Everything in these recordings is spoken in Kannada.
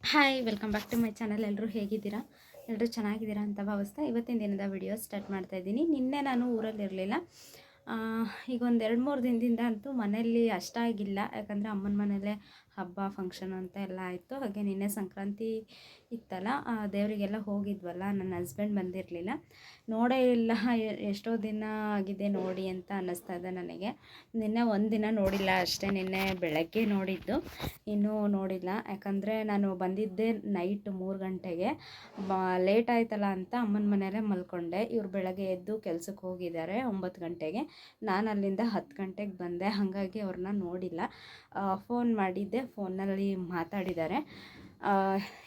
Hi welcome back to my channel ಎಲ್ಲರೂ ಹೇಗಿದ್ದೀರಾ? ಎಲ್ಲರೂ ಚೆನ್ನಾಗಿದ್ದೀರಾ ಅಂತ ಭಾವಿಸ್ತಾ ಇವತ್ತಿನ ದಿನದ ವಿಡಿಯೋ ಸ್ಟಾರ್ಟ್ ಮಾಡ್ತಾ ಇದ್ದೀನಿ. ನಿನ್ನೆ ನಾನು ಊರಲ್ಲಿರಲಿಲ್ಲ ಈಗ ಒಂದು ಎರಡು ಮೂರು ದಿನದಿಂದ ಅಂತೂ ಮನೆಯಲ್ಲಿ ಅಷ್ಟಾಗಿಲ್ಲ. ಯಾಕಂದರೆ ಅಮ್ಮನ ಮನೆಯಲ್ಲೇ ಹಬ್ಬ ಫಂಕ್ಷನ್ ಅಂತ ಎಲ್ಲ ಆಯಿತು. ಹಾಗೆ ನಿನ್ನೆ ಸಂಕ್ರಾಂತಿ ಇತ್ತಲ್ಲ ದೇವರಿಗೆಲ್ಲ ಹೋಗಿದ್ವಲ್ಲ, ನನ್ನ ಹಸ್ಬೆಂಡ್ ಬಂದಿರಲಿಲ್ಲ. ನೋಡೇ ಇಲ್ಲ ಎಷ್ಟೋ ದಿನ ಆಗಿದೆ ನೋಡಿ ಅಂತ ಅನ್ನಿಸ್ತಾ ಇದೆ ನನಗೆ. ನಿನ್ನೆ ಒಂದು ದಿನ ನೋಡಿಲ್ಲ ಅಷ್ಟೇ, ನಿನ್ನೆ ಬೆಳಗ್ಗೆ ನೋಡಿದ್ದು. ಇನ್ನೂ ನೋಡಿಲ್ಲ. ಯಾಕಂದರೆ ನಾನು ಬಂದಿದ್ದೆ ನೈಟ್ ಮೂರು ಗಂಟೆಗೆ. ಲೇಟ್ ಆಯ್ತಲ್ಲ ಅಂತ ಅಮ್ಮನ ಮನೆಯಲ್ಲೇ ಮಲ್ಕೊಂಡೆ. ಇವ್ರು ಬೆಳಗ್ಗೆ ಎದ್ದು ಕೆಲಸಕ್ಕೆ ಹೋಗಿದ್ದಾರೆ ಒಂಬತ್ತು ಗಂಟೆಗೆ. ನಾನು ಅಲ್ಲಿಂದ ಹತ್ತು ಗಂಟೆಗೆ ಬಂದೆ. ಹಾಗಾಗಿ ಅವ್ರನ್ನ ನೋಡಿಲ್ಲ. ಫೋನ್ ಮಾಡಿದ್ದೆ. ಫೋನಲ್ಲಿ ಮಾತಾಡಿದ್ದಾರೆ.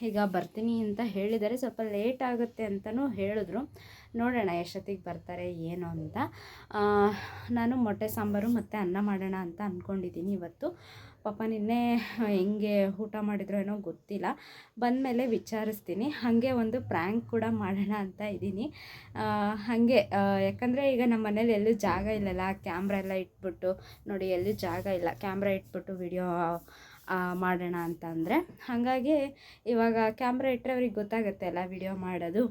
ಈಗ ಬರ್ತೀನಿ ಅಂತ ಹೇಳಿದ್ದಾರೆ. ಸ್ವಲ್ಪ ಲೇಟ್ ಆಗುತ್ತೆ ಅಂತಲೂ ಹೇಳಿದ್ರು. ನೋಡೋಣ ಎಷ್ಟೊತ್ತಿಗೆ ಬರ್ತಾರೆ, ಏನು ಅಂತ. ನಾನು ಮೊಟ್ಟೆ ಸಾಂಬಾರು ಮತ್ತು ಅನ್ನ ಮಾಡೋಣ ಅಂತ ಅಂದ್ಕೊಂಡಿದ್ದೀನಿ ಇವತ್ತು. ಪಾಪ ನಿನ್ನೆ ಹೆಂಗೆ ಊಟ ಮಾಡಿದ್ರು ಏನೋ ಗೊತ್ತಿಲ್ಲ. ಬಂದಮೇಲೆ ವಿಚಾರಿಸ್ತೀನಿ. ಹಾಗೆ ಒಂದು ಪ್ರ್ಯಾಂಕ್ ಕೂಡ ಮಾಡೋಣ ಅಂತ ಇದ್ದೀನಿ. ಹಾಗೆ ಯಾಕಂದರೆ ಈಗ ನಮ್ಮ ಮನೇಲಿ ಎಲ್ಲೂ ಜಾಗ ಇಲ್ಲಲ್ಲ. ಕ್ಯಾಮ್ರಾ ಎಲ್ಲ ಇಟ್ಬಿಟ್ಟು, ನೋಡಿ ಎಲ್ಲೂ ಜಾಗ ಇಲ್ಲ. ಕ್ಯಾಮ್ರಾ ಇಟ್ಬಿಟ್ಟು ವಿಡಿಯೋ ಮಾಡೋಣ ಅಂತ ಅಂದರೆ. ಹಾಗಾಗಿ ಇವಾಗ ಕ್ಯಾಮ್ರಾ ಇಟ್ಟರೆ ಅವ್ರಿಗೆ ಗೊತ್ತಾಗುತ್ತೆ ಅಲ್ಲ ವಿಡಿಯೋ ಮಾಡೋದು.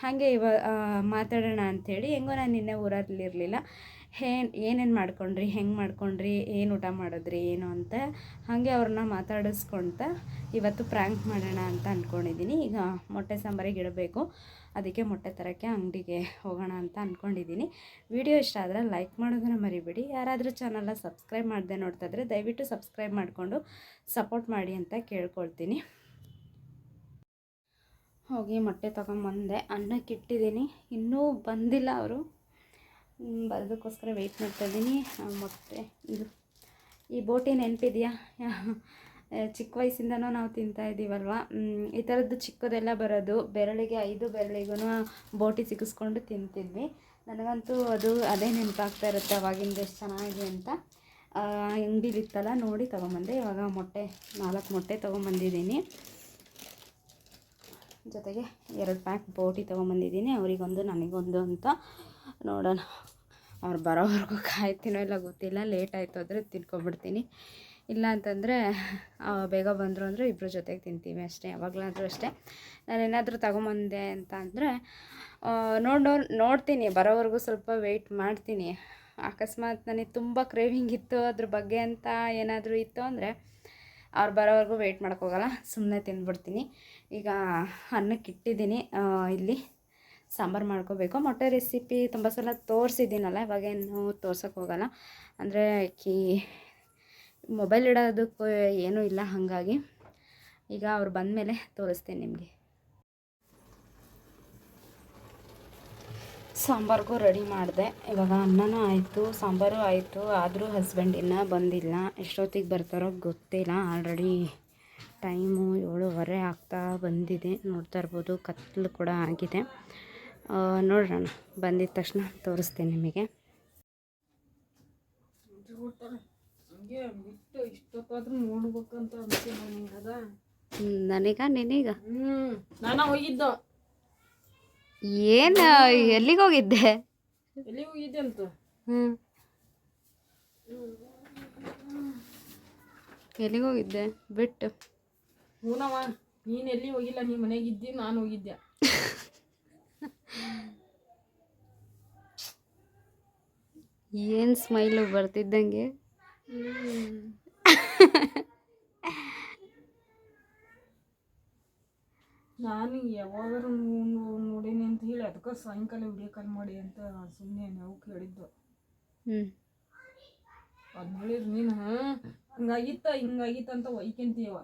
ಹಾಗೆ ಇವ ಮಾತಾಡೋಣ ಅಂಥೇಳಿ ಹೆಂಗೋ ನಾನು ನಿನ್ನೆ ಊರಲ್ಲಿರಲಿಲ್ಲ. ಏನ್ ಏನೇನು ಮಾಡ್ಕೊಂಡ್ರಿ? ಹೆಂಗೆ ಮಾಡ್ಕೊಂಡ್ರಿ? ಏನು ಊಟ ಮಾಡಿದ್ರಿ? ಏನು ಅಂತ ಹಾಗೆ ಅವ್ರನ್ನ ಮಾತಾಡಿಸ್ಕೊಳ್ತಾ ಇವತ್ತು ಪ್ರ್ಯಾಂಕ್ ಮಾಡೋಣ ಅಂತ ಅಂದ್ಕೊಂಡಿದ್ದೀನಿ ಈಗ ಮೊಟ್ಟೆ ಸಾಂಬಾರಿಗೆ ಇಡಬೇಕು. ಅದಕ್ಕೆ ಮೊಟ್ಟೆ ತರೋಕ್ಕೆ ಅಂಗಡಿಗೆ ಹೋಗೋಣ ಅಂತ ಅಂದ್ಕೊಂಡಿದ್ದೀನಿ ವಿಡಿಯೋ ಇಷ್ಟ ಆದರೆ ಲೈಕ್ ಮಾಡೋದನ್ನ ಮರಿಬೇಡಿ. ಯಾರಾದರೂ ಚಾನಲ್ನ ಸಬ್ಸ್ಕ್ರೈಬ್ ಮಾಡದೆ ನೋಡ್ತಾ ಇದ್ರೆ ದಯವಿಟ್ಟು ಸಬ್ಸ್ಕ್ರೈಬ್ ಮಾಡಿಕೊಂಡು ಸಪೋರ್ಟ್ ಮಾಡಿ ಅಂತ ಕೇಳ್ಕೊಳ್ತೀನಿ. ಹೋಗಿ ಮೊಟ್ಟೆ ತೊಗೊಂಬಂದೆ. ಅನ್ನಕ್ಕೆ ಇಟ್ಟಿದ್ದೀನಿ ಇನ್ನೂ ಬಂದಿಲ್ಲ ಅವರು. ಬರೋದಕ್ಕೋಸ್ಕರ ವೆಯ್ಟ್ ಮಾಡ್ತಾ ಇದ್ದೀನಿ. ಆ, ಮೊಟ್ಟೆ ಇದು ಈ ಬೋಟಿ ನೆನಪಿದೆಯಾ? ಚಿಕ್ಕ ವಯಸ್ಸಿಂದನೂ ನಾವು ತಿಂತಾ ಇದ್ದೀವಲ್ವ ಈ ಥರದ್ದು ಚಿಕ್ಕದೆಲ್ಲ ಬರೋದು ಬೆರಳಿಗೆ ಐದು ಬೆರಳಿಗೂ ಬೋಟಿ ಸಿಗಿಸ್ಕೊಂಡು ತಿಂತಿದ್ವಿ. ನನಗಂತೂ ಅದು ಅದೇ ನೆನಪಾಗ್ತಾ ಇರುತ್ತೆ ಅವಾಗಿಂದ ಎಷ್ಟು ಚೆನ್ನಾಗಿ ಅಂತ. ಅಂಗಡಿಲಿತ್ತಲ್ಲ ನೋಡಿ ತೊಗೊಂಬಂದೆ. ಇವಾಗ ಮೊಟ್ಟೆ ನಾಲ್ಕು ಮೊಟ್ಟೆ ತೊಗೊಂಬಂದಿದ್ದೀನಿ. ಜೊತೆಗೆ ಎರಡು ಪ್ಯಾಕ್ ಬೋಟಿ ತೊಗೊಂಬಂದಿದ್ದೀನಿ. ಅವರಿಗೊಂದು ನನಗೊಂದು ಅಂತ ನೋಡೋಣ. ಅವ್ರು ಬರೋವರೆಗೂ ಕಾಯ್ತೀನೋ ಇಲ್ಲ ಗೊತ್ತಿಲ್ಲ ಲೇಟ್ ಆಯಿತು ಅಂದರೆ ತಿನ್ಕೊಂಬಿಡ್ತೀನಿ ಇಲ್ಲ ಅಂತಂದರೆ ಬೇಗ ಬಂದರು ಅಂದರೆ ಇಬ್ಬರ ಜೊತೆಗೆ ತಿಂತೀವಿ ಅಷ್ಟೇ, ಯಾವಾಗಲಾದರೂ ಅಷ್ಟೇ. ನಾನೇನಾದರೂ ತಗೊಂಬಂದೆ ಅಂತ ಅಂದರೆ ನೋಡ್ ನೋಡ್ತೀನಿ, ಬರೋವರೆಗೂ ಸ್ವಲ್ಪ ವೆಯ್ಟ್ ಮಾಡ್ತೀನಿ. ಅಕಸ್ಮಾತ್ ನನಗೆ ತುಂಬ ಕ್ರೇವಿಂಗ್ ಇತ್ತು ಅದ್ರ ಬಗ್ಗೆ ಅಂತ ಏನಾದರೂ ಇತ್ತು ಅಂದರೆ, ಅವ್ರು ಬರೋವರೆಗೂ ವೆಯ್ಟ್ ಮಾಡೋಕ್ಕೋಗಲ್ಲ ಸುಮ್ಮನೆ ತಿಂದ್ಬಿಡ್ತೀನಿ ಈಗ ಅನ್ನಕ್ಕೆ ಇಟ್ಟಿದ್ದೀನಿ ಇಲ್ಲಿ. ಸಾಂಬಾರು ಮಾಡ್ಕೋಬೇಕು. ಮೊಟ್ಟೆ ರೆಸಿಪಿ ತುಂಬ ಸಲ ತೋರಿಸಿದ್ದೀನಲ್ಲ ಇವಾಗೇನು ತೋರ್ಸೋಕೆ ಹೋಗಲ್ಲ. ಅಂದರೆ ಕಿ ಮೊಬೈಲ್ ಇಡೋದಕ್ಕೂ ಏನೂ ಇಲ್ಲ ಹಾಗಾಗಿ. ಈಗ ಅವ್ರು ಬಂದಮೇಲೆ ತೋರಿಸ್ತೀನಿ ನಿಮಗೆ. ಸಾಂಬಾರಿಗೂ ರೆಡಿ ಮಾಡಿದೆ. ಇವಾಗ ಅನ್ನನೂ ಆಯಿತು, ಸಾಂಬಾರು ಆಯಿತು. ಆದರೂ ಹಸ್ಬೆಂಡ್ ಇನ್ನೂ ಬಂದಿಲ್ಲ. ಎಷ್ಟೊತ್ತಿಗೆ ಬರ್ತಾರೋ ಗೊತ್ತಿಲ್ಲ. ಆಲ್ರೆಡಿ ಟೈಮು ಏಳುವರೆ ಆಗ್ತಾ ಬಂದಿದೆ. ನೋಡ್ತಾ ಇರ್ಬೋದು ಕತ್ತಲು ಕೂಡ ಆಗಿದೆ. ನೋಡೋಣ ಬಂದಿದ ತಕ್ಷಣ ತೋರಿಸ್ತೀನಿ ನಿಮಗೆ. ನನಗೆ ನಾನ ಹೋಗಿದ್ದು ಏನು ಎಲ್ಲಿಗೆ ಹೋಗಿದ್ದೆ? ಎಲ್ಲಿಗೆ ಹೋಗಿದ್ದೆ ಅಂತ ಹ್ಞೂ ಎಲ್ಲಿಗೆ ಹೋಗಿದ್ದೆ? ಬಿಟ್ಟು. ಹೂನವ ನೀನು ಎಲ್ಲಿ ಹೋಗಿಲ್ಲ? ನೀ ಮನೆಗೆ ಇದ್ದಿ ನಾನು ಹೋಗಿದ್ದೆ. ಏನು ಸ್ಮೈಲು ಬರ್ತಿದ್ದಂಗೆ? ನಾನು ಯಾವಾಗಾರು ನೋಡೀನಿ ಅಂತ ಹೇಳಿ ಅದಕ್ಕೆ ಸಾಯಂಕಾಲ ವಿಡಿಯೋ ಕಾಲ್ ಮಾಡಿ ಅಂತ ಸುಮ್ಮನೆ ನಾವು ಕೇಳಿದ್ದು. ಹ್ಞೂ ಅದ್ ನೀನು ಹಂಗಾಗಿತ್ತ ಹಿಂಗಾಗಿತ್ತ ಅಂತ ಒಯ್ಕೊಂತೀಯವ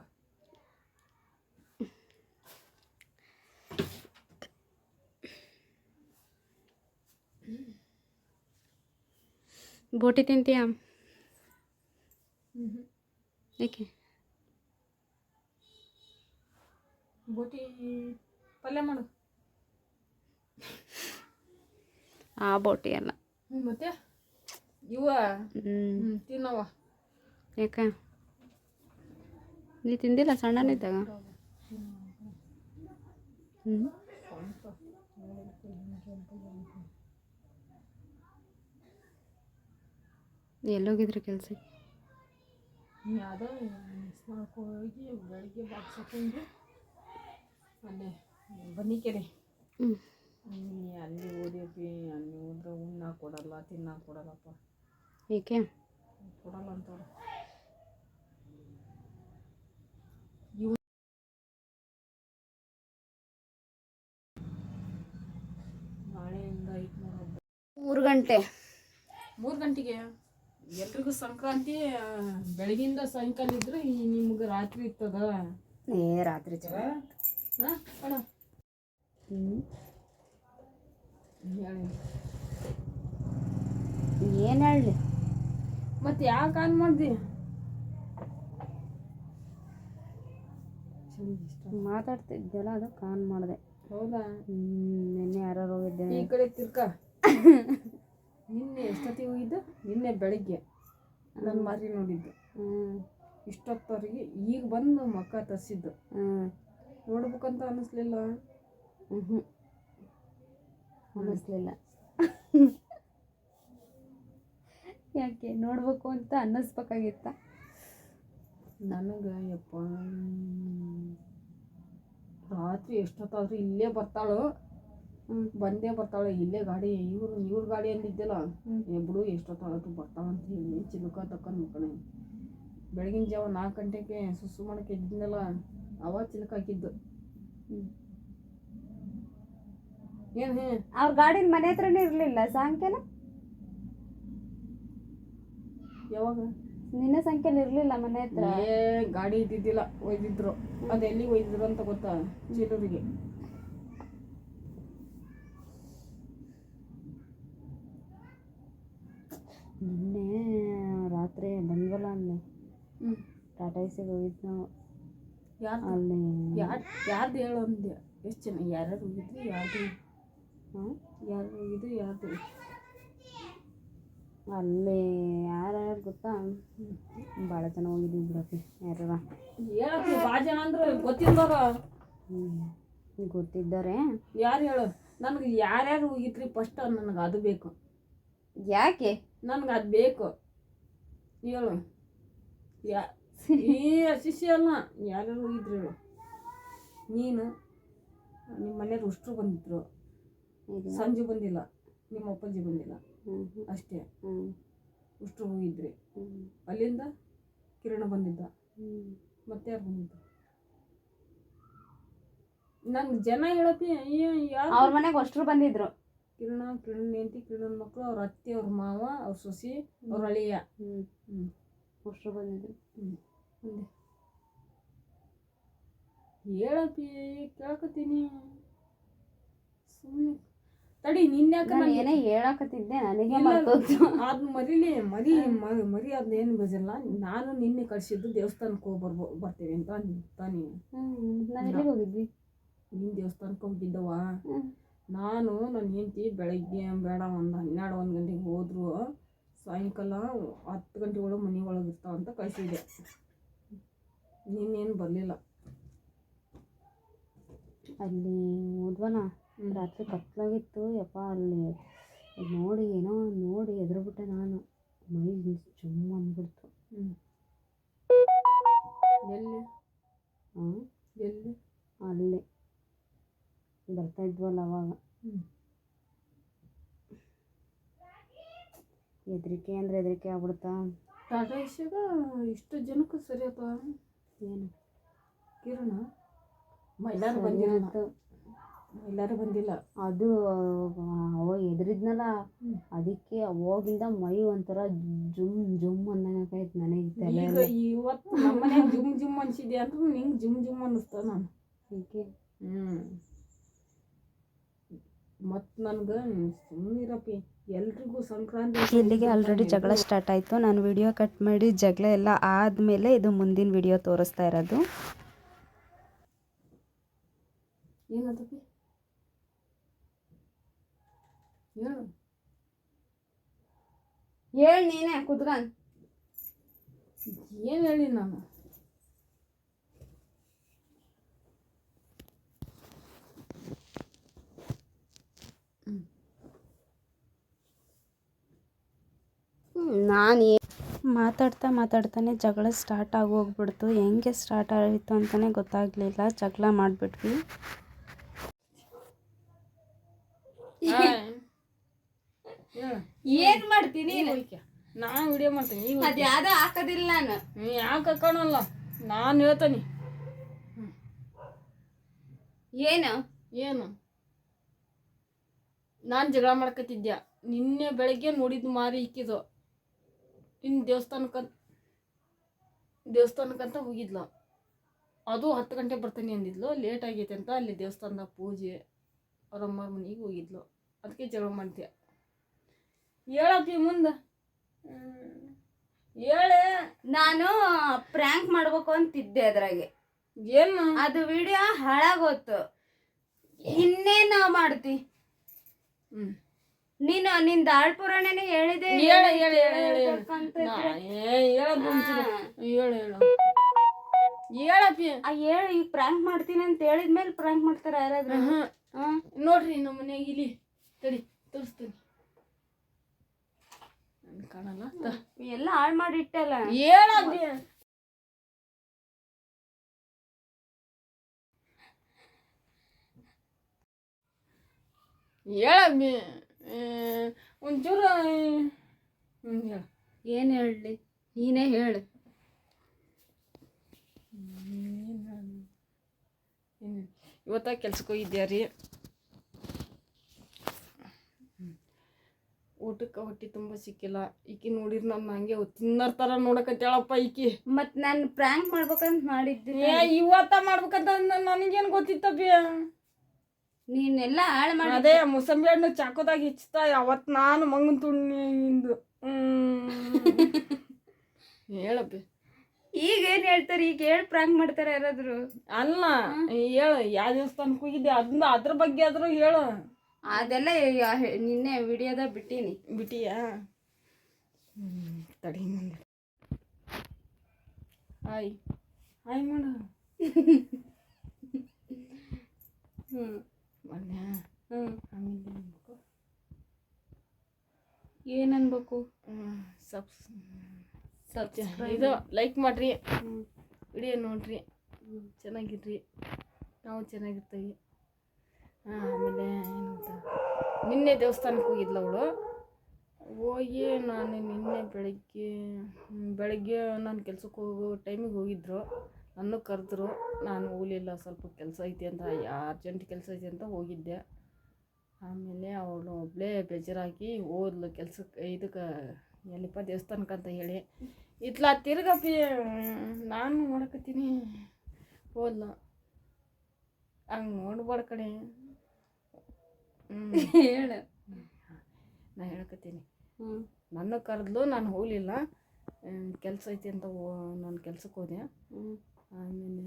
ಬೋಟಿ ತಿಂತೀಯಾ? ಏಕೆ? ಬೋಟಿ ಪಲ್ಯ ಮಾಡು. ಆ ಬೋಟಿ ಅಲ್ಲ. ಮತ್ತೆ? ಇವ? ತಿನ್ನವ ಯಾಕೆ? ನೀ ತಿಂದಿಲ್ಲ ಸಣ್ಣನಿದ್ದಾಗ ಹ್ಞೂ ಎಲ್ಲೋಗಿದ್ರಿ ಕೆಲ್ಸಕ್ಕೆ? ಯಾವ್ದೋ ಹೋಗಿ ಬೆಳಗ್ಗೆ ಬಾಕ್ಸ್ ಹಾಕೊಂಡು ಅಲ್ಲೇ ಬನ್ನಿಕೆರೆ ಅಲ್ಲಿ ಓದಿದ್ವಿ ಅಲ್ಲಿ ಹೋದ್ರೆ ಉಣ್ಣಾಕ ಕೊಡಲ್ಲ ತಿನ್ನಾಕ ಕೊಡಲ್ಲಪ್ಪ. ಏಕೆ? ಕೊಡಲ್ಲ ಅಂತವ್ರು. ನಾಳೆಯಿಂದ ಐದು ಮೂರು ಗಂಟೆ. ಮೂರು ಗಂಟೆಗೆ? ಎಲ್ರಿಗೂ ಸಂಕ್ರಾಂತಿ ಬೆಳಗಿಂದ ಸಾಯಂಕಾಲ ಇದ್ರೆ ಈ ನಿಮ್ಗೆ ರಾತ್ರಿ ಇರ್ತದ? ಏ ರಾತ್ರಿ ಜರ ಹಾ? ಅಣ್ಣ. ಹ್ಞೂ ಹೇಳಿ. ಏನು ಹೇಳಲಿ ಮತ್ತೆ ಯಾಕೆ ಆನ್ ಮಾಡ್ದಿ? ಮಾತಾಡ್ತಿದ್ದೆಲ್ಲ ಅದಕ್ಕೆ ಆನ್ ಮಾಡಿದೆ. ಹೌದಾ? ನಿನ್ನೆ ಯಾರು ಹೋಗಿದ್ದೆ ಈ ಕಡೆ ತಿರ್ಕ. ನಿನ್ನೆ ಎಷ್ಟೊತ್ತಿಗೆ ಹೋಗಿದ್ದು? ನಿನ್ನೆ ಬೆಳಿಗ್ಗೆ. ನನ್ನ ಮಾರಿ ನೋಡಿದ್ದು. ಹ್ಞೂ ಇಷ್ಟೊತ್ತವರೆಗೆ ಈಗ ಬಂದು ಮಕ್ಕ ತರಿಸಿದ್ದು. ನೋಡ್ಬೇಕಂತ ಅನ್ನಿಸ್ಲಿಲ್ಲ ಹ್ಞೂ ಅನ್ನಿಸ್ಲಿಲ್ಲ ಯಾಕೆ ನೋಡ್ಬೇಕು ಅಂತ ಅನ್ನಿಸ್ಬೇಕಾಗಿತ್ತ? ನನಗೆ ಯಪ್ಪ ರಾತ್ರಿ ಎಷ್ಟೊತ್ತಾದ್ರೂ ಇಲ್ಲೇ ಬರ್ತಾಳು. ಬಂದೇ ಬರ್ತಾಳೆ. ಇಲ್ಲೇ ಗಾಡಿ ಇವ್ರು ಇವ್ರ ಗಾಡಿ ಅಲ್ಲಿ ಹ್ಮ್. ಏ ಬಿಡು ಬರ್ತಾಳೆ ಅಂತ ಹೇಳಿ. ಚಿಲುಕ ತಕ್ಕೊಂಡು ಮಕ್ಕಳೇ. ಬೆಳಗಿನ ಜಾವ ನಾಲ್ಕು ಗಂಟೆಗೆ ಸುಸು ಮಾಡಕ್ಕೆ ಎದ್ದಿದ್ನಲ್ಲ ಅವ ಚಿಲುಕ ಹಾಕಿದ್ದು. ಏನು ಹೇ ಅವ್ರ ಗಾಡಿನ ಮನೆ ಹತ್ರನೇ ಇರಲಿಲ್ಲ ಸಾಯಂಕಾಲ ಯಾವಾಗ? ನಿನ್ನೆ ಸಾಯಂಕಾಲ ಇರಲಿಲ್ಲ ಮನೆ ಹತ್ರ? ಏ ಗಾಡಿ ಇದ್ದಿದ್ದಿಲ್ಲ ಒಯ್ದಿದ್ರು. ಅದು ಎಲ್ಲಿ ಒಯ್ದಿದ್ರು ಅಂತ ಗೊತ್ತಾ ಚಿಲೂರಿಗೆ. ನಿನ್ನೆ ರಾತ್ರಿ ಬಂದ್ವಲ್ಲ ಅಲ್ಲಿ. ಹ್ಞೂ ಟಾಟಾ ಎಸಿಗೆ ಹೋಗಿದ್ದು ನಾವು. ಯಾರು ಅಲ್ಲಿ. ಯಾರು ಯಾರ್ದು ಹೇಳು ಅಂದೆ ಎಷ್ಟು ಜನ ಯಾರ್ಯಾರು ಹೋಗಿದ್ರಿ? ಯಾರ್ದು? ಹಾಂ? ಯಾರು ಹೋಗಿದ್ರು? ಯಾರ್ದು? ಅಲ್ಲಿ ಯಾರ್ಯಾರು ಗೊತ್ತಾ? ಭಾಳ ಜನ ಹೋಗಿದ್ವಿ ಬಿಡಕ್ಕೆ ಯಾರ್ಯಾರ? ಹೇಳಕ್ಕೆ ಭಾಳ ಜನ ಅಂದ್ರೆ ಗೊತ್ತಿಲ್ಲದವ್ರ ಹ್ಞೂ ಗೊತ್ತಿದ್ದಾರೆ. ಯಾರು ಹೇಳು? ನನಗೆ ಯಾರ್ಯಾರು ಹೋಗಿದ್ರಿ ಫಸ್ಟ್ ನನಗೆ ಅದು ಬೇಕು. ಯಾಕೆ? ನನಗೆ ಅದು ಬೇಕು. ಹೇಳು. ಯಾ ಈ ಶಿಷ್ಯ ಅಲ್ಲ ಯಾರ್ಯಾರು ಇದ್ರು ಹೇಳು. ನೀನು ನಿಮ್ಮ ಮನೆಯವ್ರು ಉಷ್ಟ್ರು ಬಂದಿದ್ರು. ಸಂಜೆ ಬಂದಿಲ್ಲ ನಿಮ್ಮ ಅಪ್ಪಾಜಿ ಬಂದಿಲ್ಲ. ಅಷ್ಟೇ. ಉಷ್ಟ್ರು ಹೋಗಿದ್ರಿ. ಅಲ್ಲಿಂದ ಕಿರಣ ಬಂದಿದ್ದ. ಮತ್ತೆ ಯಾರು ಬಂದಿದ್ದ? ನಂಗೆ ಜನ ಹೇಳತ್ತಿ ಅಯ್ಯೋ ಅವ್ರ ಮನೆಗೆ ಅಷ್ಟ್ರು ಬಂದಿದ್ರು. ಕಿರಣ ಕಿರಣ್ ಹೆಂಡತಿ ಕಿರಣನ ಮಕ್ಕಳು ಅವ್ರ ಅತ್ತೆ ಅವ್ರ ಮಾವ ಅವ್ರ ಸೊಸಿ ಅವ್ರ ಅಳಿಯ. ಹ್ಞೂ ಹ್ಞೂ ಅಷ್ಟರು ಬಂದಿದ್ರು ಹ್ಞೂ ಅಂದೆ ಹೇಳಪ್ಪಿ ಕೇಳಕತ್ತೀನಿ. ಸುಮ್ಮನೆ ತಡಿ ನಿನ್ಯಾಕ ನಾನು ಏನೇ ಹೇಳಕತ್ತಿದ್ದೆ ನನಗೆ ಅದು ಮರಿಲಿ ಮರಿ ಮರಿ ಅದನ್ನ ಏನು ಬಜಿಲ್ಲ ನಾನು ನಿನ್ನೆ ಕಳ್ಸಿದ್ದು ದೇವಸ್ಥಾನಕ್ಕೆ ಹೋಗಿ ಬರ್ಬೋ ಬರ್ತೀವಿ ಅಂತ ತಾನೇ ಎಲ್ಲಿಗೆ ಹೋಗಿದ್ವಿ? ನಿನ್ನ ದೇವಸ್ಥಾನಕ್ಕೆ ಹೋಗಿದ್ದವ ಹ್ಞೂ ನಾನು ನನ್ನ ಹೆಂಡತಿ ಬೆಳಗ್ಗೆ ಬೇಡ ಒಂದು ಹನ್ನೆರಡು ಒಂದು ಗಂಟೆಗೆ ಹೋದ್ರು ಸಾಯಂಕಾಲ ಹತ್ತು ಗಂಟೆ ಒಳಗೆ ಮನೆ ಒಳಗೆ ಇರ್ತಾವ ಅಂತ ಕಳಿಸಿದೆ. ನಿನ್ನೇನು ಬರಲಿಲ್ಲ. ಅಲ್ಲಿ ಹೋದ್ವನ ರಾತ್ರಿ ಕತ್ಲಾಗಿತ್ತು ಯಪ್ಪ ಅಲ್ಲಿ ನೋಡಿ ಏನೋ ನೋಡಿ ಎದುರುಬಿಟ್ಟೆ ನಾನು. ಮೈ ಜುಮ್ ಅಂದ್ಬಿಡ್ತು. ಹ್ಞೂ ಎಲ್ಲಿ? ಹಾಂ? ಎಲ್ಲಿ? ಅಲ್ಲಿ. ಬರ್ತಾ ಇದ್ವಲ್ಲ ಅವಾಗ. ಹೆದರಿಕೆ ಅಂದ್ರೆ ಹೆದರಿಕೆ ಆಗ್ಬಿಡ್ತಾ ಟಾಟಾ ಇಶ್ಯಾಗ ಇಷ್ಟು ಜನಕ್ಕೆ ಸರಿ ಆತ ಏನು? ಕಿರಣ ಮೈಲಾರ ಬಂದಿರೋದು. ಮೈಲಾರ ಬಂದಿಲ್ಲ. ಅದು ಅವ ಎದುರಿದ್ನಲ್ಲ ಅದಕ್ಕೆ ಅವಾಗಿಂದ ಮೈ ಒಂಥರ ಜುಮ್ ಜುಮ್ ಅನ್ನಂಗಾಯ್ತು ನನಗೆ ತಲೆ ಇವತ್ತು ನಮ್ಮನೆ ಜುಮ್ ಜುಮ್ ಅನ್ಸಿದ್ಯಾ ಅಂತ ನಿಂಗೆ ಜುಮ್ ಜುಮ್ ಅನ್ನಿಸ್ತ ನಾನು. ಹೀಗೆ ಹ್ಞೂ ಮತ್ತು ನನಗೆ ಸುಮ್ಮನಿರಪ್ಪಿ ಎಲ್ರಿಗೂ ಸಂಕ್ರಾಂತಿ ಇಲ್ಲಿಗೆ ಆಲ್ರೆಡಿ ಜಗಳ ಸ್ಟಾರ್ಟ್ ಆಯಿತು. ನಾನು ವಿಡಿಯೋ ಕಟ್ ಮಾಡಿ ಜಗಳ ಎಲ್ಲ ಆದಮೇಲೆ ಇದು ಮುಂದಿನ ವಿಡಿಯೋ ತೋರಿಸ್ತಾ ಇರೋದು. ಏನದಪ್ಪಿ? ಹೇಳು ಹೇಳಿ ನೀನೇ ಕುತ್ಕೊಂಡು ಏನು ಹೇಳಿ ನಾನು? ನಾನು ಮಾತಾಡ್ತಾ ಮಾತಾಡ್ತಾನೆ ಜಗಳ ಸ್ಟಾರ್ಟ್ ಆಗೋಗ್ಬಿಡ್ತು. ಹೆಂಗೆ ಸ್ಟಾರ್ಟ್ ಆಯಿತು ಅಂತಲೇ ಗೊತ್ತಾಗಲಿಲ್ಲ. ಜಗಳ ಮಾಡಿಬಿಟ್ವಿ. ಏನ್ ಮಾಡ್ತೀನಿ ನಾ ವಿಡಿಯೋ ಮಾಡ್ತೀನಿ. ಅದು ಯಾವ್ದು ಹಾಕೋದಿಲ್ಲ ನಾನು. ನೀ ಯಾಕೆ ಹಾಕೋಣಲ್ಲ? ನಾನು ಹೇಳ್ತೀನಿ. ಏನು? ಏನು? ನಾನು ಜಗಳ ಮಾಡ್ಕೊತಿದ್ದೆ ನಿನ್ನೆ ಬೆಳಗ್ಗೆ ನೋಡಿದ್ದು ಮಾರಿ ಇಕ್ಕಿದು ಇನ್ನು ದೇವಸ್ಥಾನಕ್ಕ ದೇವಸ್ಥಾನಕ್ಕಂತ ಹೋಗಿದ್ಲು. ಅದು ಹತ್ತು ಗಂಟೆ ಬರ್ತೀನಿ ಅಂದಿದ್ಲು. ಲೇಟ್ ಆಗೈತೆ ಅಂತ ಅಲ್ಲಿ ದೇವಸ್ಥಾನದ ಪೂಜೆ ಅವ್ರಮ್ಮ ಮನೆಗೆ ಹೋಗಿದ್ಲು. ಅದಕ್ಕೆ ಜಗಳ ಮಾಡ್ತೀಯ ಹೇಳತ್ತಿ ಮುಂದೆ? ಹೇಳು. ನಾನು ಪ್ರ್ಯಾಂಕ್ ಮಾಡ್ಬೇಕು ಅಂತಿದ್ದೆ ಅದ್ರಾಗೆ. ಏನು ಅದು ವಿಡಿಯೋ ಹಾಳಾಗೋತು ಇನ್ನೇನು ಮಾಡ್ತಿ? ಹ್ಞೂ ನೀನು ನಿನ್ ದಾಳ್ ಪುರಾಣನೇ ಹೇಳಿದೆ ಹೇಳು ಹೇಳು ಹೇಳ ಏ ಹೇಳಪ್ಪ ಹೇಳೋದು ಹೇಳು ಹೇಳು. ಹೇಳಪ್ಪಿ ಆ ಹೇಳು ಈಗ ಪ್ರ್ಯಾಂಕ್ ಮಾಡ್ತೀನಿ ಅಂತ ಹೇಳಿದ್ಮೇಲೆ ಪ್ರ್ಯಾಂಕ್ ಮಾಡ್ತಾರ ಯಾರಾದ್ರೂ? ಹಾ. ನೋಡ್ರಿ ನಮ್ಮ ಮನ್ಯಾಗ ಇಲ್ಲಿ. ತಡಿ ತೋರಿಸ್ತೀನಿ. ನನ್ ಕಾಣಲ್ಲ ತ. ಎಲ್ಲ ಹಾಳ್ ಮಾಡಿ ಇಟ್ಟಲ್ಲ ಹೇಳಪ್ಪಿ ಹೇಳಪ್ಪಿ ಒಂಚೂರು ಹ್ಞೂ ಹೇಳು. ಏನ್ ಹೇಳಿ ನೀನೇ ಹೇಳು. ಏನು ಇವತ್ತ ಕೆಲ್ಸಕ್ಕೆ ಹೋಗಿದ್ದೆ ರೀ? ಊಟಕ್ಕೆ ಹೊಟ್ಟೆ ತುಂಬ ಸಿಕ್ಕಿಲ್ಲ. ಈಕಿ ನೋಡಿರ್ ನಮ್ಮ ಹಂಗೆ ತಿನ್ನರ್ ಥರ ನೋಡಕತ್ತಾಳಪ್ಪ ಈಕಿ. ಮತ್ ನಾನು ಪ್ರ್ಯಾಂಕ್ ಮಾಡ್ಬೇಕಂತ ಮಾಡಿದ್ದೆ ಏ ಇವತ್ತ ಮಾಡ್ಬೇಕಂತ ನ- ನನಗೇನ್ ಗೊತ್ತಿತ್ತಪ್ಪಿ? ನೀನೆಲ್ಲ ಹಾಳು ಮಾಡಿ ಅದೇ ಮುಸಂಬಿ ಹಣ್ಣು ಚಾಕೋದಾಗ ಹೆಚ್ಚುತ್ತಾ ಅವತ್ ನಾನು ಮಂಗನ್ ತುಣ್ಣಿಂದು ಹೇಳು ಹೇಳಪ್ಪಿ. ಈಗ ಏನ್ ಹೇಳ್ತಾರೆ? ಈಗ ಹೇಳಿ ಪ್ರ್ಯಾಂಕ್ ಮಾಡ್ತಾರೆ ಯಾರಾದ್ರು? ಅಲ್ಲ ಹೇಳು ಯಾವ ದೇವಸ್ಥಾನಕ್ಕೆ ಹೋಗಿದ್ದೆ? ಅದನ್ನ ಅದ್ರ ಬಗ್ಗೆ ಆದ್ರೂ ಹೇಳು. ಅದೆಲ್ಲ ನಿನ್ನೆ ವಿಡಿಯೋದ ಬಿಟ್ಟೀನಿ. ಬಿಟ್ಟಿಯಾ? ತಡಿ ಮುಂದೆ ಹಾಯ್. ಹಾಯ್ ಮಾಡು. ಹ್ಮ್. ಮೊನ್ನೆ ಹ್ಮ್. ಆಮೇಲೆ ಅನ್ಬೇಕು. ಏನ್ ಅನ್ಬೇಕು? Sub Subscribe. ಇದು ಲೈಕ್ ಮಾಡ್ರಿ. ವಿಡಿಯೋ ನೋಡ್ರಿ. ಚೆನ್ನಾಗಿರ್ರಿ. ನಾವು ಚೆನ್ನಾಗಿರ್ತೀವಿ. ಹಾಂ ಆಮೇಲೆ ಏನಂತ? ನಿನ್ನೆ ದೇವಸ್ಥಾನಕ್ಕೆ ಹೋಗಿದ್ಲು ಅವಳು. ಹೋಗಿ ನಾನು ನಿನ್ನೆ ಬೆಳಗ್ಗೆ ಬೆಳಗ್ಗೆ ನಾನು ಕೆಲ್ಸಕ್ಕೆ ಹೋಗೋ ಟೈಮಿಗೆ ಹೋಗಿದ್ರು. ನನ್ನ ಕರೆದ್ರು ನಾನು ಹೋಗಲಿಲ್ಲ ಸ್ವಲ್ಪ ಕೆಲಸ ಐತಿ ಅಂತ ಅರ್ಜೆಂಟ್ ಕೆಲಸ ಐತಿ ಅಂತ ಹೋಗಿದ್ದೆ. ಆಮೇಲೆ ಅವಳು ಒಬ್ಬಳೇ ಬೇಜಾರಾಗಿ ಹೋದ್ಲು ಕೆಲಸಕ್ಕೆ ಇದಕ್ಕೆ ಎಲ್ಲಿಪ್ಪ ದೇವಸ್ಥಾನಕ್ಕೆ ಅಂತ ಹೇಳಿ. ಇತ್ಲ ತಿರ್ಗಪ್ಪಿ ನಾನು ನೋಡಕತ್ತೀನಿ. ಹೋದ್ಲು. ಹಂಗೆ ನೋಡ್ಬಾರ್ದು ಕಡೆ ಹೇಳ. ನಾ ಹೇಳಕತ್ತೀನಿ. ನನ್ನ ಕರೆದ್ಲು ನಾನು ಹೋಗಲಿಲ್ಲ. ಕೆಲಸ ಐತಿ ಅಂತ ನಾನು ಕೆಲ್ಸಕ್ಕೆ ಹೋದೆ. ಆಮೇಲೆ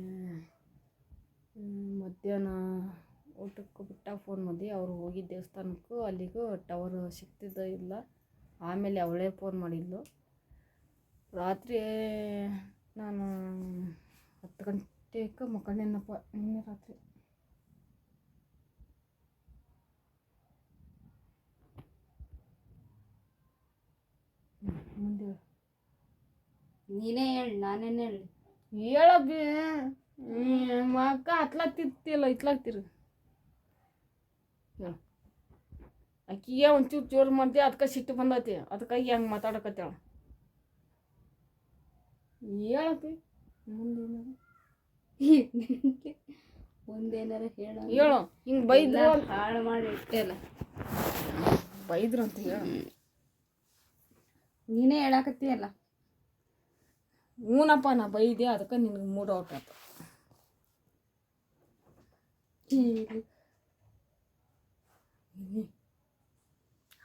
ಮಧ್ಯಾಹ್ನ ಊಟಕ್ಕೆ ಬಿಟ್ಟ ಫೋನ್ ಮಾಡಿ. ಅವರು ಹೋಗಿ ದೇವಸ್ಥಾನಕ್ಕೂ ಅಲ್ಲಿಗೂ ಟವರ್ ಸಿಗ್ತಿದ್ದ ಇಲ್ಲ, ಆಮೇಲೆ ಅವಳೇ ಫೋನ್ ಮಾಡಿದ್ಲು. ರಾತ್ರಿ ನಾನು ಹತ್ತು ಗಂಟೆಗೆ ಮಕ್ಕಳೇನಪ್ಪ ನಿನ್ನೆ ರಾತ್ರಿ. ಮುಂದೆ ನೀನೇ ಹೇಳಿ, ನಾನೇನೇ ಹೇಳಿ ಹೇಳಬ್ಬಿ ಅಕ್ಕ ಹತ್ಲಾಗ್ತಿತ್ತಿಲ್ಲ ಇತ್ಲಾಗ್ತಿರು. ಅಕ್ಕಿಗೆ ಒಂಚೂರು ಜೋರು ಮಾಡ್ದೆ ಅದಕ್ಕೆ ಸಿಟ್ಟು ಬಂದೈತಿ. ಅದಕ್ಕಾಗಿ ಹೆಂಗೆ ಮಾತಾಡಕತ್ತಾಳ ಹೇಳಪ್ಪಿ ಮುಂದೇನು ಮುಂದೇನಾರ ಹೇಳ ಹೇಳು ಹಿಂಗೆ ಬೈದ್ರು ಹಾಳು ಮಾಡಿ ಇಟ್ಟೆಲ್ಲ. ಬೈದ್ರು ಅಂತ ಹೇಳು. ನೀನೇ ಹೇಳಾಕತ್ತೀಯಲ್ಲ. ಹ್ಞೂನಪ್ಪ ನಾ ಬೈದೆ ಅದಕ್ಕೆ ನಿನಗೆ ಮೂಡ್ ಔಟ್ ಆಯ್ತು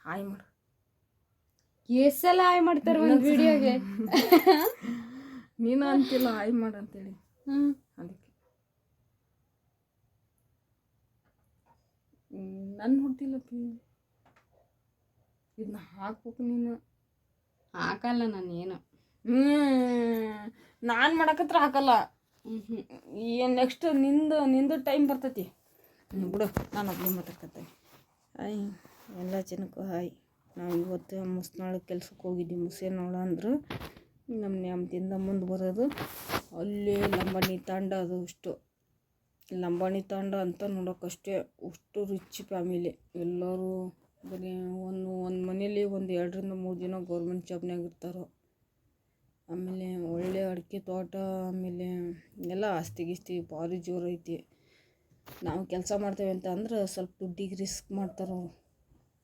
ಹಾಯ್ ಮಾಡು. ಹಾಯ್ ಮಾಡ್ತಾರೆ ಒಂದು ವಿಡಿಯೋಗೆ. ನೀನು ಅಂತಿಲ್ಲ ಹಾಯ್ ಮಾಡು ಅಂತೇಳಿ. ಹ್ಞೂ ಅದಕ್ಕೆ. ನನ್ನ ಹುಟ್ಟಿಲ್ಲ ಇದನ್ನ ಹಾಕ್ಬೇಕು ನೀನು. ಹಾಕಲ್ಲ ನಾನು ಏನು ನಾನು ಮಾಡಕತ್ರ ಹಾಕಲ್ಲ. ಏನು ನೆಕ್ಸ್ಟ್ ನಿಂದು ನಿಂದು ಟೈಮ್ ಬರ್ತೈತಿ. ಬಿಡು ನಾನು ಅದನ್ನ ಮಾತಾಡ್ಕೊತೇನೆ. ಹಾಯ್ ಎಲ್ಲ ಜನಕ್ಕೂ ಹಾಯ್. ನಾವು ಇವತ್ತು ಮುಸ್ನಾಳು ಕೆಲ್ಸಕ್ಕೆ ಹೋಗಿದ್ದೀವಿ. ಮುಸೇನಾಳು ಅಂದರು ನಮ್ಮ ನ್ಯಾಮತಿಯಿಂದ ಮುಂದೆ ಬರೋದು. ಅಲ್ಲಿ ಲಂಬಾಣಿ ತಾಂಡ ಅದು ಅಷ್ಟು. ಲಂಬಾಣಿ ತಾಂಡ ಅಂತ ನೋಡೋಕ್ಕಷ್ಟೇ ಅಷ್ಟು ರಿಚ್ ಫ್ಯಾಮಿಲಿ ಎಲ್ಲರೂ ಬರೀ ಒಂದು ಒಂದು ಮನೇಲಿ ಒಂದು ಎರಡರಿಂದ ಮೂರು ಜನ ಗೌರ್ಮೆಂಟ್ ಜಾಬ್ನಾಗ ಇರ್ತಾರೆ. ಆಮೇಲೆ ಒಳ್ಳೆ ಅಡಿಕೆ ತೋಟ, ಆಮೇಲೆ ಎಲ್ಲ ಆಸ್ತಿ ಗೀಸ್ತಿ ಭಾರಿ ಜೋರು ಐತಿ. ನಾವು ಕೆಲಸ ಮಾಡ್ತೇವೆ ಅಂತ ಅಂದ್ರೆ ಸ್ವಲ್ಪ ದುಡ್ಡಿಗೆ ರಿಸ್ಕ್ ಮಾಡ್ತಾರೆ ಅವರು.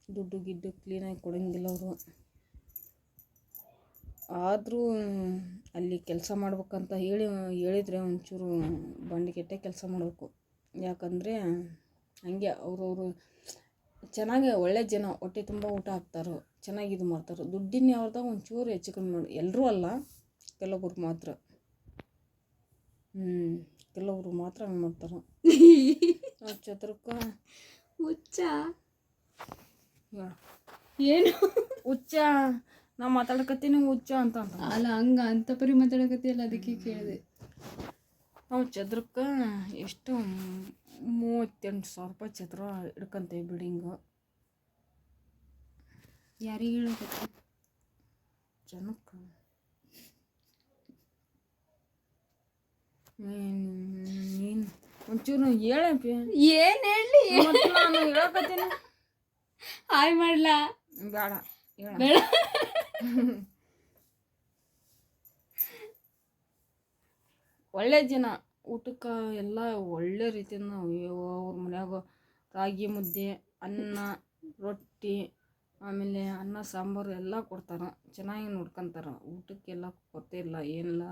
ದುಡ್ಡು ಗಿಡ್ಡು ಕ್ಲೀನಾಗಿ ಕೊಡೋಂಗಿಲ್ಲ ಅವರು. ಆದರೂ ಅಲ್ಲಿ ಕೆಲಸ ಮಾಡ್ಬೇಕಂತ ಹೇಳಿ, ಹೇಳಿದರೆ ಒಂಚೂರು ಬಂಡಿಗೆಟ್ಟೆ ಕೆಲಸ ಮಾಡಬೇಕು. ಯಾಕಂದರೆ ಹಂಗೆ ಅವ್ರವರು ಚೆನ್ನಾಗಿ ಒಳ್ಳೆ ಜನ ಹೊಟ್ಟೆ ತುಂಬ ಊಟ ಹಾಕ್ತಾರೋ ಚೆನ್ನಾಗಿ ಇದು ಮಾಡ್ತಾರೆ ದುಡ್ಡಿನ ಯಾವ್ದಾಗ ಒಂಚೂರು ಹೆಚ್ಚು ಕಮ್ಮಿ ಮಾಡಿ. ಎಲ್ಲರೂ ಅಲ್ಲ ಕೆಲವೊಬ್ರು ಮಾತ್ರ. ಹ್ಞೂ ಕೆಲವೊಬ್ರು ಮಾತ್ರ ಹಂಗೆ ಮಾಡ್ತಾರೆ. ಚತುರ್ಕ ಹುಚ್ಚ. ಏನು? ಹುಚ್ಚ ನಾ ಮಾತಾಡಕತ್ತೀನಿ ಹುಚ್ಚ ಅಂತ ಅಂತ. ಅಲ್ಲ ಹಂಗ ಅಂತ ಪರಿ ಮಾತಾಡಕತ್ತಿಯಲ್ಲ ಅದಕ್ಕೆ ಕೇಳಿದೆ. ನಾವು ಚದ್ರಕ್ಕ ಎಷ್ಟು ಮೂವತ್ತೆಂಟು ಸಾವಿರ ರೂಪಾಯಿ ಚದ್ರ ಹಿಡ್ಕೊಂತೇವೆ ಬಿಲ್ಡಿಂಗು ಯಾರಿಗೆ ಹೇಳಬೇಕು ಜನಕ್ಕೆ. ನೀನು ಒಂಚೂರು ಹೇಳಪ್ಪ ಏನ್ ಹೇಳಿ? ನಾನು ಹೇಳಕತ್ತೀನಿ. ಹಾಯ್ ಮಾಡ್ಲಾ? ಬೇಡ ಬೇಡ. ಒಳ್ಳೆ ಜನ. ಊಟಕ್ಕೆ ಎಲ್ಲ ಒಳ್ಳೆ ರೀತಿಯಿಂದ ಅವ್ರ ಮನ್ಯಾಗ ರಾಗಿ ಮುದ್ದೆ, ಅನ್ನ, ರೊಟ್ಟಿ, ಆಮೇಲೆ ಅನ್ನ, ಸಾಂಬಾರು ಎಲ್ಲ ಕೊಡ್ತಾರೆ. ಚೆನ್ನಾಗಿ ನೋಡ್ಕೊಂತಾರೆ. ಊಟಕ್ಕೆಲ್ಲ ಕೊರತೆ ಇಲ್ಲ. ಏನಿಲ್ಲ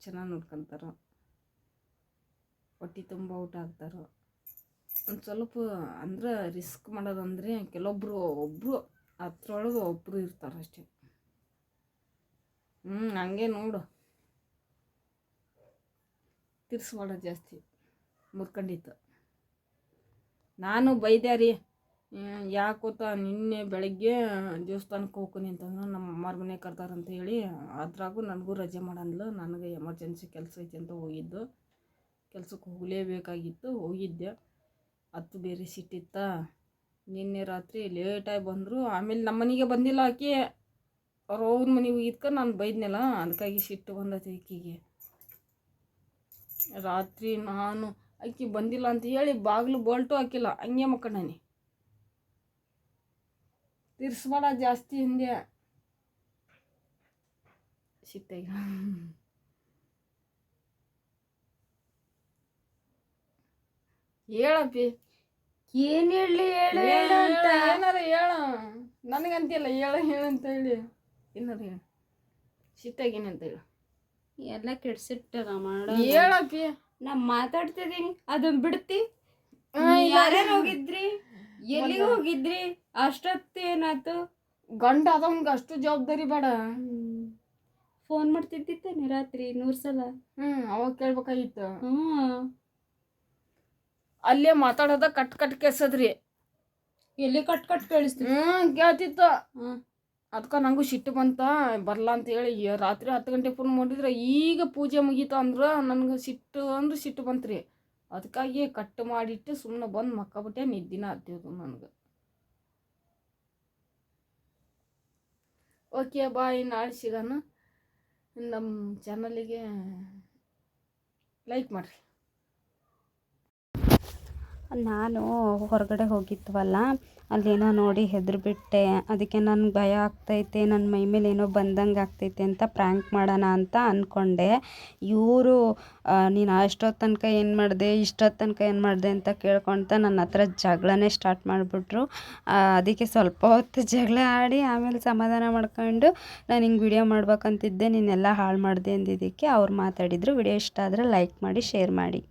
ಚೆನ್ನಾಗಿ ನೋಡ್ಕೊಂತಾರೆ. ಹೊಟ್ಟೆ ತುಂಬ ಊಟ ಹಾಕ್ತಾರೆ ಒಂದು ಸ್ವಲ್ಪ ಅಂದ್ರೆ ರಿಸ್ಕ್ ಮಾಡೋದಂದರೆ ಕೆಲವೊಬ್ಬರು ಒಬ್ಬರು ಹತ್ರೊಳಗೆ ಒಬ್ಬರು ಇರ್ತಾರೆ ಅಷ್ಟೇ. ಹ್ಞೂ ಹಂಗೆ ನೋಡು. ತಿರ್ಸ್ಬೇಡ ಜಾಸ್ತಿ, ಮುರ್ಕೊಂಡಿತ್ತು. ನಾನು ಬೈದೆ, ರೀ ಯಾಕೆ ಗೊತ್ತಾ ನಿನ್ನೆ ಬೆಳಗ್ಗೆ ದೇವಸ್ಥಾನಕ್ಕೆ ಹೋಗ್ತೀನಿ ಅಂತಂದ್ರೆ ನಮ್ಮ ಅಮ್ಮಾರ ಮನೆ ಕರ್ದಾರಂತ ಹೇಳಿ, ಅದ್ರಾಗೂ ನನಗೂ ರಜೆ ಮಾಡಂದ್ಲು. ನನಗೆ ಎಮರ್ಜೆನ್ಸಿ ಕೆಲಸ ಐತಿ ಅಂತ ಹೋಗಿದ್ದು. ಕೆಲಸಕ್ಕೆ ಹೋಗಲೇಬೇಕಾಗಿತ್ತು, ಹೋಗಿದ್ದೆ. ಹತ್ತು ಬೇರೆ ಸಿಟ್ಟಿತ್ತ ನಿನ್ನೆ ರಾತ್ರಿ ಲೇಟಾಗಿ ಬಂದರು. ಆಮೇಲೆ ನಮ್ಮ ಮನೆಗೆ ಬಂದಿಲ್ಲ ಆಕೆ. ಅವ್ರ ಅವ್ರ ಮನೆಗೆ ಹೋಗಿದ್ಕ ನಾನು ಬೈದ್ನಲ್ಲ ಅದಕ್ಕಾಗಿ ಸಿಟ್ಟು ಬಂದೈತೆ ಈಕಿಗೆ ರಾತ್ರಿ ನಾನು ಅಕ್ಕಿ ಬಂದಿಲ್ಲ ಅಂತ ಹೇಳಿ ಬಾಗಿಲು ಬೋಲ್ಟು ಹಾಕಿಲ್ಲ. ಹಂಗೆ ಮಕ್ಕಂಡನಿ ತಿರ್ಸ್ಬೇಡ ಜಾಸ್ತಿ ಹಿಂದೆ. ಸಿಟ್ಟಾಗಿ. ಹೇಳಪ್ಪಿ. ಏನ್ ಹೇಳಿ ಹೇಳು ಹೇಳು ಅಂತ. ಏನಾರ ಹೇಳ. ನನಗಂತಿಲ್ಲ ಹೇಳ ಹೇಳು ಅಂತ ಹೇಳಿ. ಏನಾರ ಹೇಳ. ಸಿಟ್ಟಾಗೇನೆ ಅಂತ ಹೇಳು. ಎಲ್ಲ ಕೆಡ್ಸಿಟ್ಟಲ್ಲ ಮಾಡ. ಹೇಳಪ್ಪಿ ನಾ ಮಾತಾಡ್ತಿದ್ದೀನಿ. ಅದನ್ನ ಬಿಡ್ತಿ. ಯಾರ್ಯಾರು ಹೋಗಿದ್ರಿ? ಎಲ್ಲಿಗೆ ಹೋಗಿದ್ರಿ? ಅಷ್ಟೊತ್ತು ಏನಾಯ್ತು? ಗಂಡ ಅದವಂಗ ಅಷ್ಟು ಜವಾಬ್ದಾರಿ ಬೇಡ. ಫೋನ್ ಮಾಡ್ತಿದ್ದಿತ್ತೇನೆ ರಾತ್ರಿ ನೂರ್ ಸಲ. ಹ್ಮ್ ಅವಾಗ ಕೇಳ್ಬೇಕಾಗಿತ್ತು. ಹ್ಮ್. ಅಲ್ಲೇ ಮಾತಾಡೋದ ಕಟ್ ಕಟ್ ಕೇಸದ್ರಿ ಎಲ್ಲಿ ಕಟ್ ಕಟ್ ಕೇಳಿಸ್ತೀವಿ ಹ್ಮ್ ಕೇಳ್ತಿತ್ತು. ಹ್ಮ್. ಅದಕ್ಕೆ ನನಗೂ ಸಿಟ್ಟು ಬಂತ ಬರಲ್ಲ ಅಂತ ಹೇಳಿ ರಾತ್ರಿ ಹತ್ತು ಗಂಟೆ ಫೋನ್ ಮಾಡಿದ್ರೆ ಈಗ ಪೂಜೆ ಮುಗೀತ ಅಂದ್ರೆ ನನಗೆ ಸಿಟ್ಟು ಅಂದ್ರೆ ಸಿಟ್ಟು ಬಂತ್ರಿ. ಅದಕ್ಕಾಗಿ ಕಟ್ ಮಾಡಿಟ್ಟು ಸುಮ್ಮನೆ ಬಂದು ಮಕ್ಕಬಿಟ್ಟೆ ನಿದ್ದಿನ ಹತ್ತಿದ್ದು ನನಗೆ. ಓಕೆ ಬಾಯ್ ನಾಳೆ ಸಿಗೋಣ. ನಮ್ಮ ಚಾನಲಿಗೆ ಲೈಕ್ ಮಾಡಿರಿ. ನಾನು ಹೊರಗಡೆ ಹೋಗಿದ್ವಲ್ಲ, ಅಲ್ಲೇನೋ ನೋಡಿ ಹೆದರಿಬಿಟ್ಟೆ. ಅದಕ್ಕೆ ನನಗೆ ಭಯ ಆಗ್ತೈತೆ ನನ್ನ ಮೈ ಮೇಲೆ ಏನೋ ಬಂದಂಗೆ ಆಗ್ತೈತೆ ಅಂತ ಪ್ರ್ಯಾಂಕ್ ಮಾಡೋಣ ಅಂತ ಅಂದ್ಕೊಂಡೆ ಇವರು ನೀನು ಅಷ್ಟೊತ್ತು ತನಕ ಏನು ಮಾಡಿದೆ, ಇಷ್ಟೊತ್ತು ತನಕ ಏನು ಮಾಡಿದೆ ಅಂತ ಕೇಳ್ಕೊಳ್ತಾ ನನ್ನ ಹತ್ರ ಜಗಳನೇ ಸ್ಟಾರ್ಟ್ ಮಾಡಿಬಿಟ್ರು. ಅದಕ್ಕೆ ಸ್ವಲ್ಪ ಹೊತ್ತು ಜಗಳ ಆಡಿ ಆಮೇಲೆ ಸಮಾಧಾನ ಮಾಡ್ಕೊಂಡು ನಾನು ಹಿಂಗೆ ವಿಡಿಯೋ ಮಾಡ್ಬೇಕಂತಿದ್ದೆ, ನೀನೆಲ್ಲ ಹಾಳು ಮಾಡಿದೆ ಅಂದಿದ್ದಕ್ಕೆ ಅವ್ರು ಮಾತಾಡಿದರು. ವಿಡಿಯೋ ಇಷ್ಟ ಆದರೆ ಲೈಕ್ ಮಾಡಿ ಶೇರ್ ಮಾಡಿ.